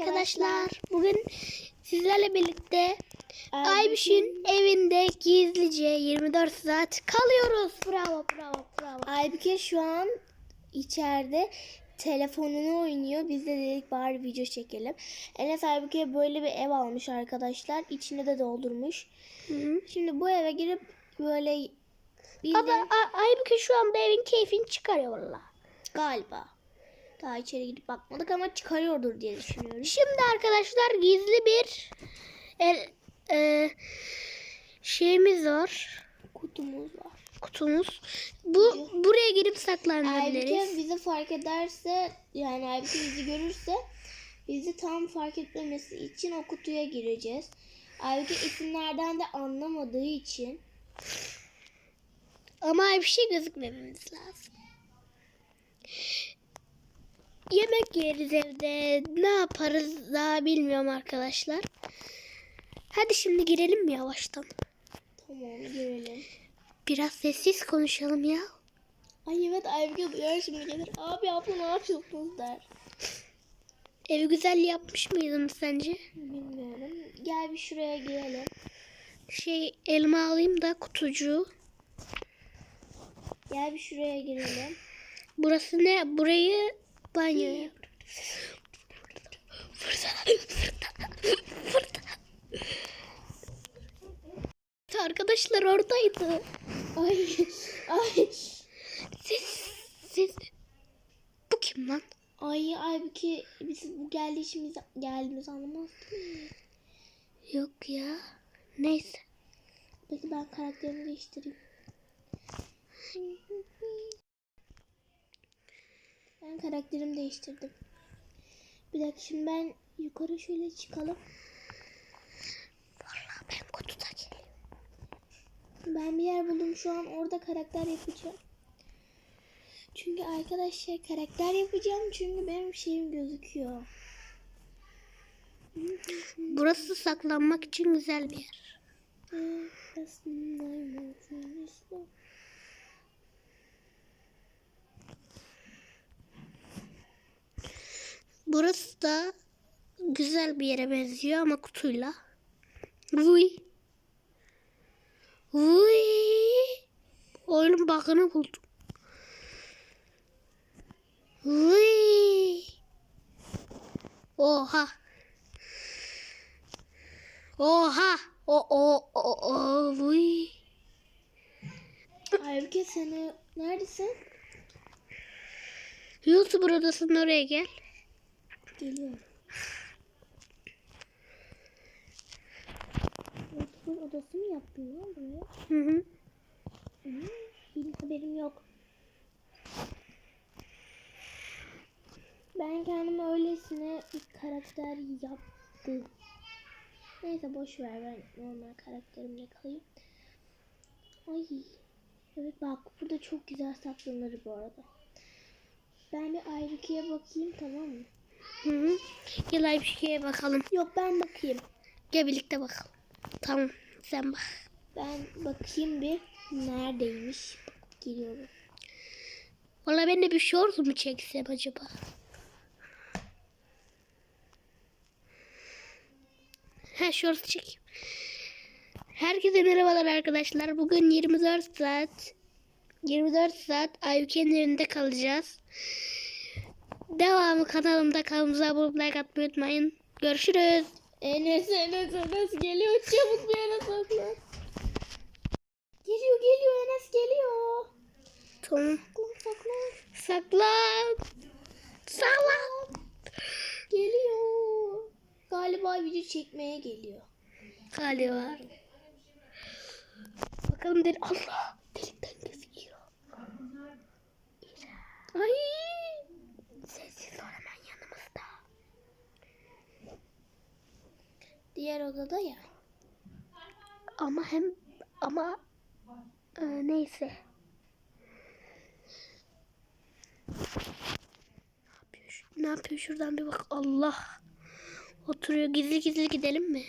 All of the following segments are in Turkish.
arkadaşlar. Bugün sizlerle birlikte Aybüş'ün- Aybüş'ün evinde gizlice 24 saat kalıyoruz. Bravo bravo bravo. Aybüke şu an içeride telefonunu oynuyor. Biz de dedik bari video çekelim. Enes Aybüke böyle bir ev almış arkadaşlar. İçine de doldurmuş. Hı hı. Şimdi bu eve girip böyle Ama de Aybüke şu anda evin keyfini çıkarıyor valla. galiba daha içeri gidip bakmadık ama çıkarıyordur diye düşünüyorum. Şimdi arkadaşlar gizli bir el, e, şeyimiz var. Kutumuz var. Kutumuz. Bu buraya girip saklanabiliriz. bizi fark ederse yani Aybüke bizi görürse bizi tam fark etmemesi için o kutuya gireceğiz. Aybüke isimlerden de anlamadığı için Ama bir şey gözükmememiz lazım. Yemek yeriz evde. Ne yaparız daha bilmiyorum arkadaşlar. Hadi şimdi girelim mi yavaştan? tamam girelim. Biraz sessiz konuşalım ya. Ay evet Aybüke duyar şimdi gelir. Abi abla ne yapıyorsunuz der. Evi güzel yapmış mıydın sence? Bilmiyorum. Gel bir şuraya girelim. Şey elma alayım da kutucuğu. Gel bir şuraya girelim. Burası ne? Burayı banyo yap. Arkadaşlar oradaydı. Ay ay. Siz, siz. Bu kim lan? Ay Aybüke biz bu geldi işimiz geldiğimiz anlamaz değil mi? Yok ya. Neyse. Peki ben karakterimi değiştireyim. Ben karakterimi değiştirdim. Bir dakika şimdi ben yukarı şöyle çıkalım. Vallahi ben kutuda geliyorum. Ben bir yer buldum şu an orada karakter yapacağım. Çünkü arkadaşlar karakter yapacağım çünkü benim şeyim gözüküyor. Burası saklanmak için güzel bir yer. Burası da güzel bir yere benziyor ama kutuyla. Vuy. Vuy. Oyunun bug'ını buldum. Vuy. Oha. Oha. O o o o vuy. Aybüke seni neredesin? YouTuber odasının oraya gel. Geliyorum. Otur odası mı yaptın ya buraya? Hı hı. Hı, Benim haberim yok. Ben kendime öylesine bir karakter yaptım. Neyse boş ver ben normal karakterimle kalayım. Ay. Evet bak burada çok güzel saklanır bu arada. Ben bir Aybüke'ye bakayım tamam mı? Hı hı. Gel ay bir şeye bakalım. Yok ben bakayım. Gel birlikte bakalım. Tamam sen bak. Ben bakayım bir neredeymiş. Bakıp geliyorum. Valla ben de bir short mu çeksem acaba? Ha short çek. Herkese merhabalar arkadaşlar. Bugün 24 saat 24 saat Ayyuke'nin evinde kalacağız. Devamı kanalımda kanalımıza abone like atmayı unutmayın. Görüşürüz. Enes Enes Enes geliyor çabuk bir yere saklan. Geliyor geliyor Enes geliyor. Tamam. Saklan saklan. Saklan. Saklan. Geliyor. Galiba video çekmeye geliyor. Galiba. Bakalım deli. Allah. Delikten gözüküyor. Ay. Sessiz ol hemen yanımızda. Diğer odada ya. Ama hem ama e, neyse. Ne yapıyor, ne yapıyor şuradan bir bak. Allah. Oturuyor. Gizli gizli gidelim mi?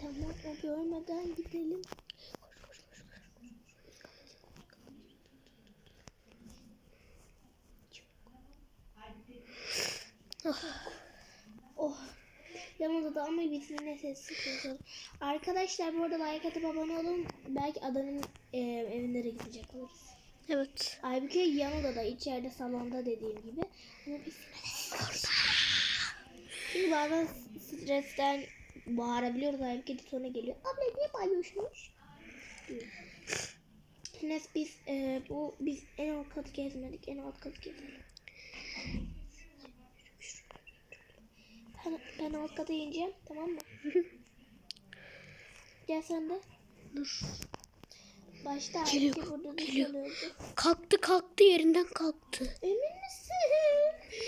Tamam o görmeden gidelim. Oh. Oh. Yanında da ama biz yine sessiz konuşalım. Arkadaşlar bu arada like atıp abone olun. Belki adamın e, evinde de gidecek oluruz. Evet. Halbuki yan odada içeride salonda dediğim gibi. Ama biz konuşalım. Çünkü bazen stresten bağırabiliyoruz. Halbuki de sonra geliyor. Abla niye bağırıyorsunuz? diyor. Enes biz e, bu biz en alt katı gezmedik. En alt katı gezelim. Ben, alt kata ineceğim. Tamam mı? Gel sen de. Dur. Başta Geliyor, Aybüke burada geliyor. Kalktı kalktı yerinden kalktı. Emin misin?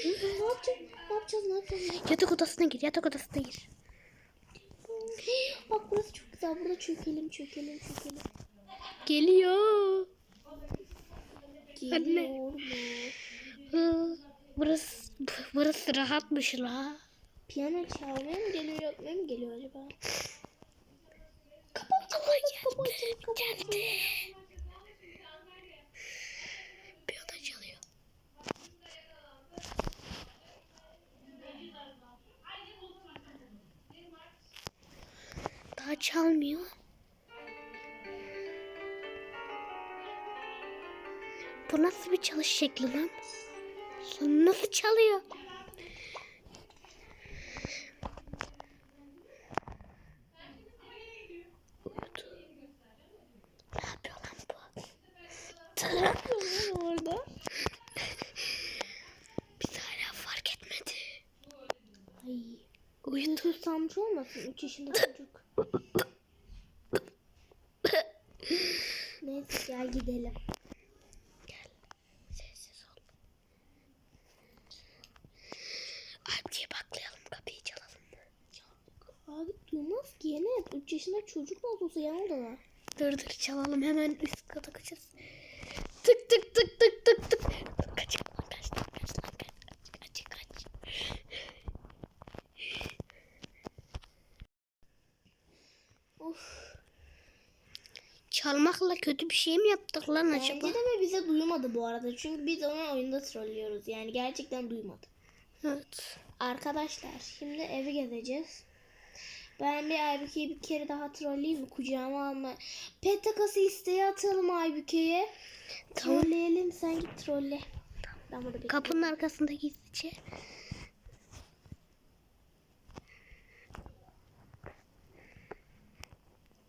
ne yapacağız? Ne yapacağız? Ne yapacağız? Yatak odasına gir yatak odasına gir. Bak burası çok güzel. Burada çökelim, çökelim, çökelim. Geliyor. Geliyor? Hı, Burası burası rahatmış la. Piyano çalmaya mı geliyor, yapmaya mı geliyor acaba? Allah geldi. Geldi. Piyano çalıyor. Daha çalmıyor. Bu nasıl bir çalış şekli lan? Lan nasıl çalıyor? Uyudu. Ne yapıyor lan bu? Ne yapıyorsun orada? Biz hala fark etmedi. Ay. Uyudu. Uyku olmasın? 3 yaşında çocuk. Neyse gel gidelim. Sessiz ol. Abdiye baklayalım kapıyı çalalım. Abi duymaz ki Enes. 3 yaşında çocuk nasıl olsa yanında da. Dur dur çalalım hemen üst kata kaçacağız. Tık tık tık tık tık tık. Kaç lan kaç lan kaç lan kaç kaç kaç kaç. Of. Çalmakla kötü bir şey mi yaptık lan Bence acaba? de ve bize duymadı bu arada. Çünkü biz onu oyunda trollüyoruz. Yani gerçekten duymadı. Evet. Arkadaşlar şimdi evi gezeceğiz. Ben bir Aybüke'yi bir kere daha trolleyeyim mi? Kucağıma alma. Pet takası isteği atalım Aybüke'ye. Tamam. Trolleyelim sen git trolle. Bekliyorum. Kapının arkasında gizlice.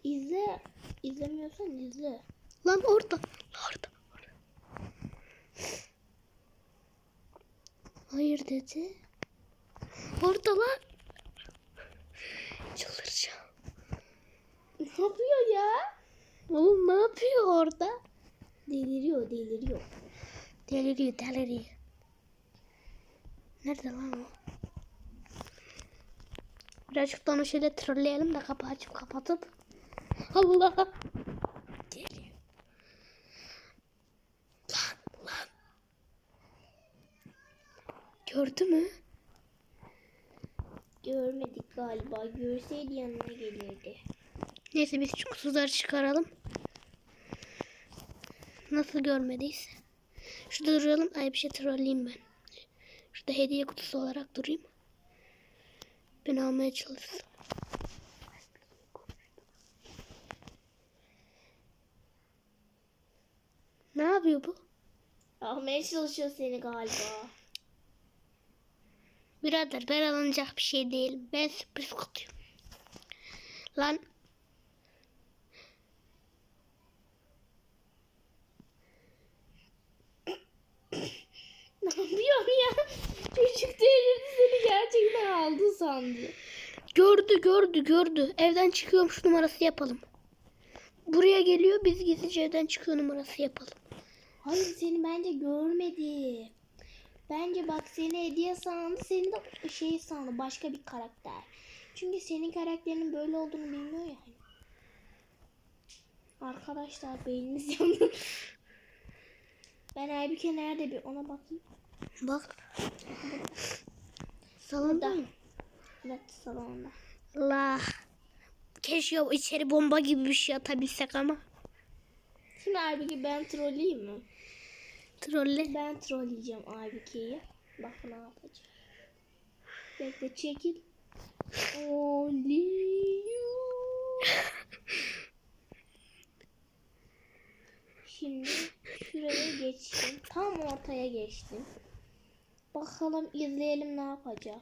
İzle. İzlemiyorsan izle. Lan orada. Orada. orada. Hayır dedi. Orada lan. Çıldıracağım. Ne yapıyor ya? Oğlum ne yapıyor orada? Deliriyor deliriyor. Deliriyor deliriyor. Nerede lan o? Birazcık da onu şöyle trolleyelim de kapı açıp kapatıp. Allah! Geliyor. Lan lan. Gördü mü? Görmedik galiba. Görseydi yanına gelirdi. Neyse biz şu kutuları çıkaralım. Nasıl görmediyse. Şurada duralım. Ay bir şey trolleyeyim ben. Şurada hediye kutusu olarak durayım. Ben almaya çalışsın. Ne yapıyor bu? Almaya çalışıyor seni galiba. Birader ben alınacak bir şey değil. Ben sürpriz kutuyum. Lan Ne yapıyorsun ya? Çocuk delirdi seni gerçekten aldı sandı. gördü gördü gördü. Evden çıkıyormuş numarası yapalım. Buraya geliyor biz gizlice evden çıkıyor numarası yapalım. Hayır seni bence görmedi. Bence bak seni hediye sandı. Seni de şey sandı. Başka bir karakter. Çünkü senin karakterinin böyle olduğunu bilmiyor ya. hani. Arkadaşlar beyniniz yandı. Ben Aybüke nerede bir ona bakayım. Bak. Salonda? Evet salonda. Allah. Keşke içeri bomba gibi bir şey atabilsek ama. Şimdi Aybüke ben trolleyeyim mi? Trolle. Ben trolleyeceğim Aybüke'yi. Bak ne yapacağım. Bekle çekil. Only you. Şimdi şuraya geçtim. Tam ortaya geçtim. Bakalım izleyelim ne yapacak.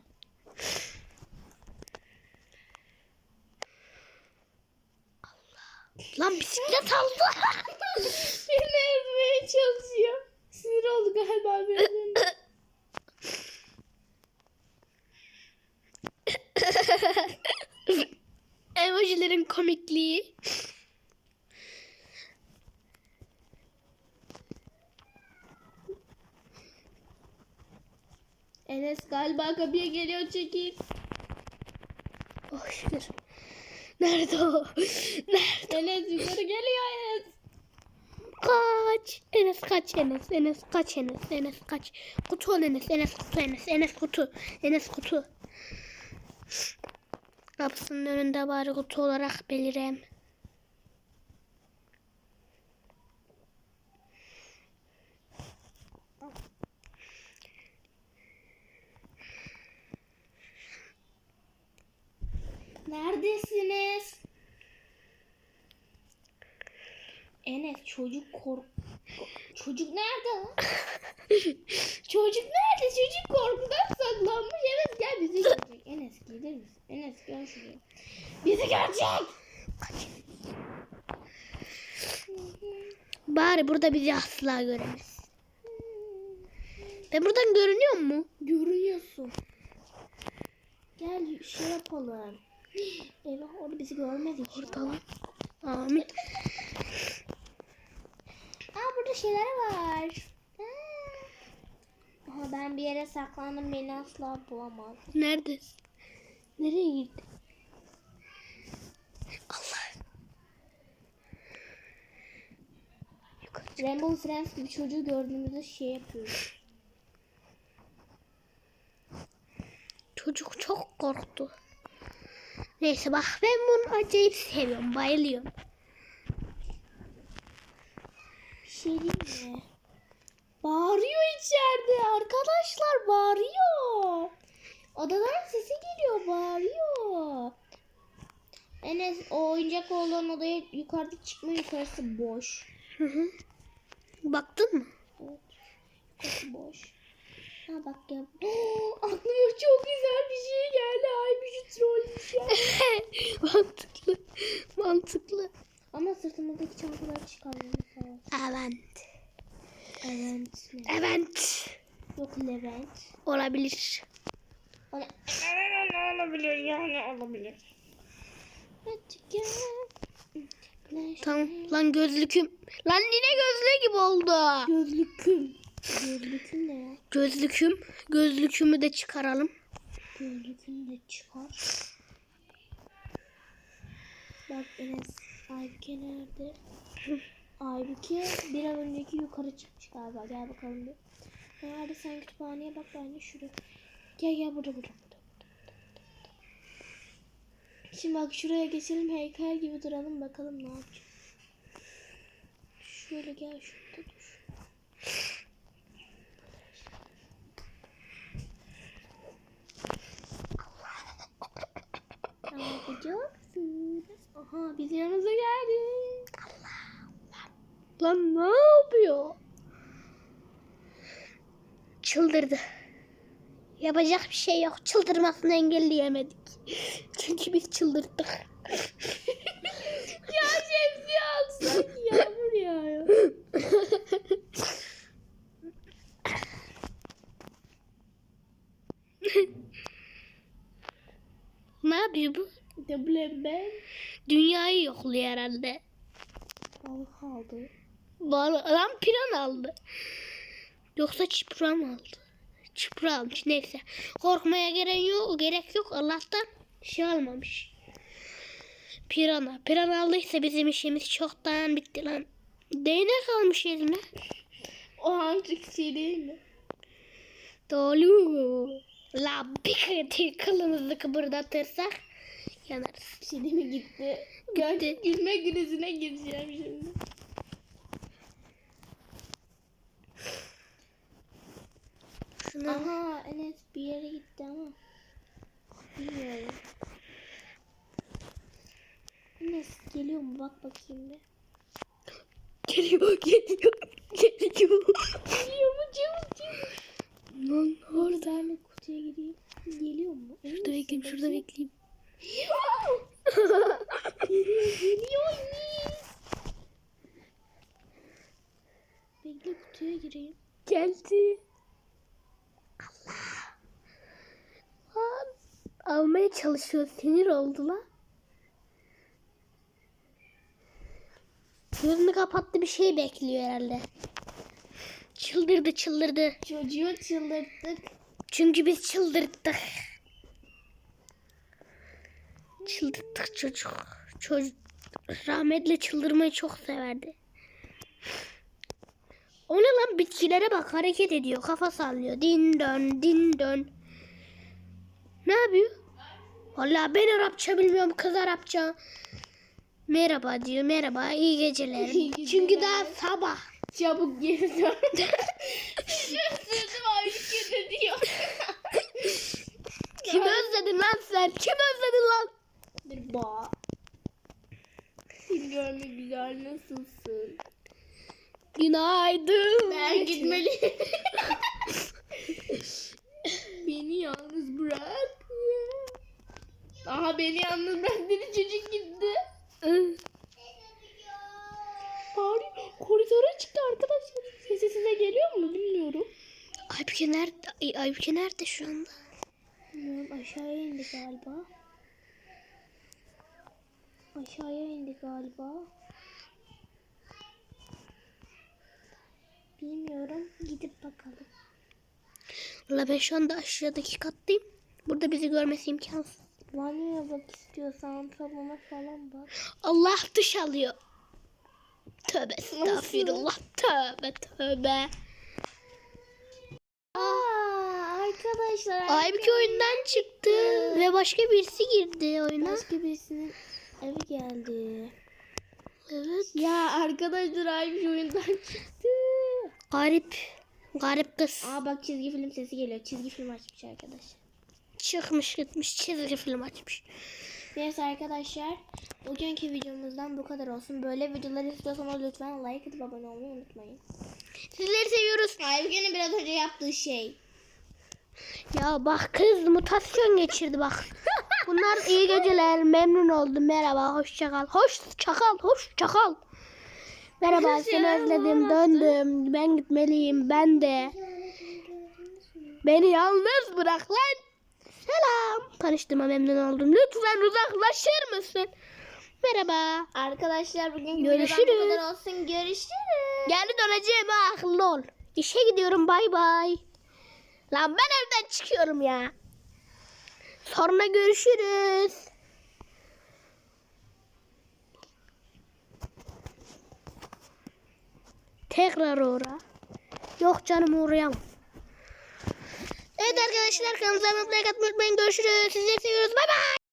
Lan bisiklet aldı. Beni ezmeye çalışıyor. Sinir oldu galiba benim. Emojilerin komikliği. Enes galiba kapıya geliyor çekil. Oh şükür. Nerede o? Nerede? Enes yukarı geliyor Enes. Kaç. Enes kaç Enes. Enes kaç Enes. Enes kaç. Kutu ol Enes. Enes kutu Enes. Enes kutu. Enes kutu. Kapısının önünde bari kutu olarak belireyim. Neredesiniz? Enes çocuk kork... Çocuk nerede lan? çocuk nerede? Çocuk korkudan saklanmış. Enes gel bizi görecek. Enes gelir misin? Enes gel şuraya. Bizi görecek. Bari burada bizi asla göremez. Ben buradan görünüyor mu? Görüyorsun. Gel şey yapalım. Eyvah orada bizi görmedi. Lan. Amin. Aa burada şeyler var. Aha ben bir yere saklandım beni asla bulamaz. Neredesin? Nereye gitti? Allah. Yukarı. Rainbow Friends gibi çocuğu gördüğümüzde şey yapıyoruz. Çocuk çok korktu. Neyse bak ben bunu acayip seviyorum. Bayılıyorum. Bir şey değil mi? Bağırıyor içeride arkadaşlar bağırıyor. Odadan sesi geliyor bağırıyor. Enes o oyuncak olan odaya yukarıda çıkma yukarısı boş. Hı hı. Baktın mı? Evet. Yukarısı boş. Ha bak ya. Oo, aklıma çok güzel bir şey geldi. Ay bir şu troll mantıklı. Mantıklı. Ama sırtımızdaki çantaları çıkarmamız lazım. Evet. Evet. ne? Evet. Yok Levent. Olabilir. Olabilir yani olabilir. Tamam. Lan gözlüküm. Lan yine gözlüğü gibi oldu. Gözlüküm. Gözlüküm ne ya? Gözlüküm. Gözlükümü de çıkaralım. Gözlüküm de çıkar. Bak Enes. Aybüke nerede? Aybüke bir an önceki yukarı çıkmış galiba. Gel bakalım bir. Nerede sen kütüphaneye bak bence şurada. Gel gel burada burada. Şimdi bak şuraya geçelim heykel gibi duralım bakalım ne yapacak. Şöyle gel şurada dur. Aha biz yanımıza geldi. Lan ne yapıyor? Çıldırdı. Yapacak bir şey yok. Çıldırmasını engelleyemedik. Çünkü biz çıldırdık. Ya şemsiye alsak yağmur yağıyor. ne yapıyor bu? Ne bileyim ben. Dünyayı yokluyor herhalde. Balık aldı. Bal lan piran aldı. Yoksa çipra mı aldı? Çipra almış neyse. Korkmaya gerek yok, gerek yok. Allah'tan şey almamış. Pirana. Pirana aldıysa bizim işimiz çoktan bitti lan. Değnek almış eline. O amcık şey değil mi? Doğru. La bir kıtı kılımızı kıpırdatırsak yanarız. Şey değil mi gitti? Gerçek gülme krizine gireceğim şimdi. Şuna... Aha Enes bir yere gitti ama. Bilmiyorum. Enes geliyor mu? Bak bakayım bir. Geliyor, geliyor, geliyor. Geliyor mu? Çabuk çabuk. Lan orada. Ben kutuya gireyim. Geliyor mu? Emin şurada bekleyeyim, şurada bekleyeyim. geliyor, geliyor Enes. Bekle kutuya gireyim. Geldi. Almaya çalışıyor. Sinir oldu lan. Gözünü kapattı bir şey bekliyor herhalde. Çıldırdı çıldırdı. Çocuğu çıldırttık. Çünkü biz çıldırttık. Çıldırttık çocuk. Çocuk rahmetli çıldırmayı çok severdi. O ne lan bitkilere bak hareket ediyor. Kafa sallıyor. Din dön din dön. Ne yapıyor? Vallahi ben Arapça bilmiyorum kız Arapça. Merhaba diyor. Merhaba iyi geceler. İyi geceler. Çünkü daha sabah. Çabuk geri dön. Sözüm aşkı diyor. Kim özledin lan sen? Kim özledin lan? Bir bağ. Görmek güzel nasılsın? Günaydın. Ben gitmeliyim. beni yalnız bırak. Aha beni bırak dedi çocuk gitti. Bari koridora çıktı arkadaşlar. Sesi size geliyor mu bilmiyorum. Aybüke nerede? Ay, Aybüke nerede şu anda? Bilmiyorum aşağıya indi galiba. Aşağıya indi galiba. Bilmiyorum. Gidip bakalım. Valla ben şu anda aşağıdaki kattayım. Burada bizi görmesi imkansız. Banyoya bak istiyorsan salona falan bak. Allah dış alıyor. Tövbe estağfirullah. Tövbe tövbe. Arkadaşlar. Aybüke oyundan çıktı ve başka birisi girdi oyuna. Başka birisinin evi geldi. Evet. Ya arkadaşlar Aybüke oyundan çıktı. Garip. Garip kız. Aa bak çizgi film sesi geliyor. Çizgi film açmış arkadaşlar. Çıkmış gitmiş çizgi film açmış. Neyse arkadaşlar bugünkü videomuzdan bu kadar olsun. Böyle videolar istiyorsanız lütfen like atıp abone olmayı unutmayın. Sizleri seviyoruz. Aybüke'nin biraz önce yaptığı şey. Ya bak kız mutasyon geçirdi bak. Bunlar iyi geceler. Memnun oldum. Merhaba. Hoşça kal. Hoş çakal. Hoş çakal. Merhaba. Seni özledim. Döndüm. Ben gitmeliyim. Ben de. Beni yalnız bırak lan. Selam. Tanıştığıma memnun oldum. Lütfen uzaklaşır mısın? Merhaba. Arkadaşlar bugünkü Görüşürüz. bu kadar olsun. Görüşürüz. Geri döneceğim ha akıllı ol. İşe gidiyorum bay bay. Lan ben evden çıkıyorum ya. Sonra görüşürüz. Tekrar uğra. Yok canım uğrayamam. Evet arkadaşlar kanalımıza abone olmayı unutmayın. Görüşürüz. Sizleri seviyoruz. Bay bay.